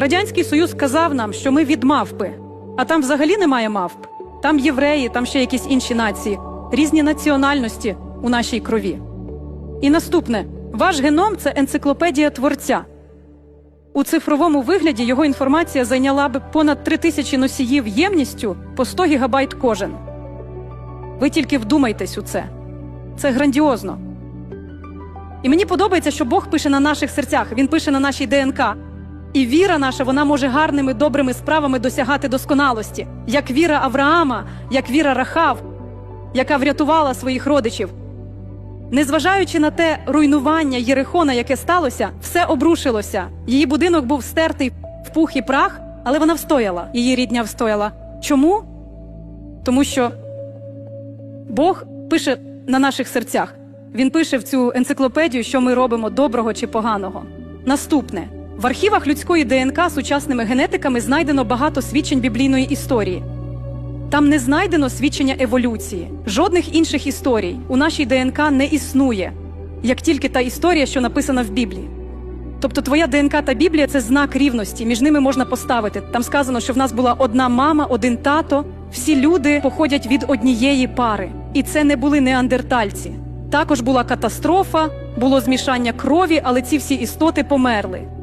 Радянський Союз казав нам, що ми від мавпи, а там взагалі немає мавп. Там євреї, там ще якісь інші нації, різні національності у нашій крові. І наступне: ваш геном це енциклопедія творця. У цифровому вигляді його інформація зайняла б понад 3 тисячі носіїв ємністю по 100 гігабайт кожен. Ви тільки вдумайтесь у це. Це грандіозно. І мені подобається, що Бог пише на наших серцях, Він пише на нашій ДНК. І віра наша, вона може гарними добрими справами досягати досконалості, як віра Авраама, як віра Рахав, яка врятувала своїх родичів. Незважаючи на те руйнування Єрихона, яке сталося, все обрушилося. Її будинок був стертий в пух і прах, але вона встояла. Її рідня встояла. Чому? Тому що Бог пише на наших серцях. Він пише в цю енциклопедію, що ми робимо доброго чи поганого. Наступне в архівах людської ДНК сучасними генетиками знайдено багато свідчень біблійної історії. Там не знайдено свідчення еволюції, жодних інших історій у нашій ДНК не існує, як тільки та історія, що написана в Біблії. Тобто твоя ДНК та Біблія це знак рівності, між ними можна поставити. Там сказано, що в нас була одна мама, один тато. Всі люди походять від однієї пари. І це не були неандертальці. Також була катастрофа, було змішання крові, але ці всі істоти померли.